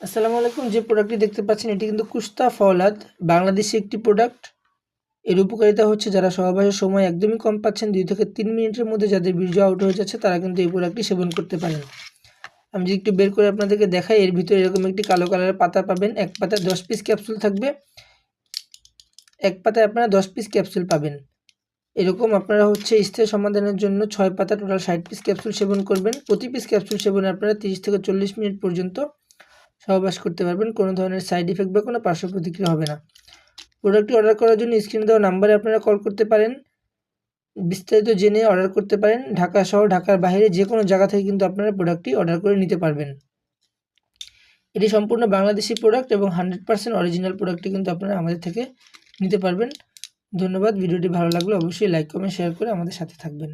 আসসালামু আলাইকুম। যে প্রোডাক্টটি দেখতে পাচ্ছেন, এটি কিন্তু কুস্তা ফওলাদ, বাংলাদেশি একটি প্রোডাক্টের উপকারিতা হচ্ছে যারা সহবাসের সময় একদমই কম পাচ্ছেন, দুই থেকে তিন মিনিটের মধ্যে যাদের বীর্য আউট হয়ে যাচ্ছে, তারা কিন্তু এই প্রোডাক্টটি সেবন করতে পারেন। আমি যদি একটু বের করে আপনাদেরকে দেখাই, এর ভিতরে এরকম একটি কালো কালারের পাতা পাবেন। এক পাতায় দশ পিস ক্যাপসুল থাকবে। এক পাতায় আপনারা দশ পিস ক্যাপসুল পাবেন। এরকম আপনারা হচ্ছে স্থায়ী সমাধানের জন্য ছয় পাতা টোটাল ষাট পিস ক্যাপসুল সেবন করবেন। প্রতি পিস ক্যাপসুল সেবনে আপনারা তিরিশ থেকে চল্লিশ মিনিট পর্যন্ত সহবাস করতে পারবেন, কোনো ধরনের সাইড ইফেক্ট বা কোনো পার্শ্ব প্রতিক্রিয়া হবে না। প্রোডাক্টটি অর্ডার করার জন্য স্ক্রিনে দেওয়া নাম্বারে আপনারা কল করতে পারেন। বিস্তারিত জেনে অর্ডার করতে পারেন। ঢাকা সহ ঢাকার বাইরে যে কোনো জায়গা থেকে কিন্তু আপনারা প্রোডাক্টটি অর্ডার করে নিতে পারবেন। এটি সম্পূর্ণ বাংলাদেশি প্রোডাক্ট এবং হান্ড্রেড পার্সেন্ট অরিজিনাল প্রোডাক্টটি কিন্তু আপনারা আমাদের থেকে নিতে পারবেন। ধন্যবাদ। ভিডিওটি ভালো লাগলে অবশ্যই লাইক কমেন্ট শেয়ার করে আমাদের সাথে থাকবেন।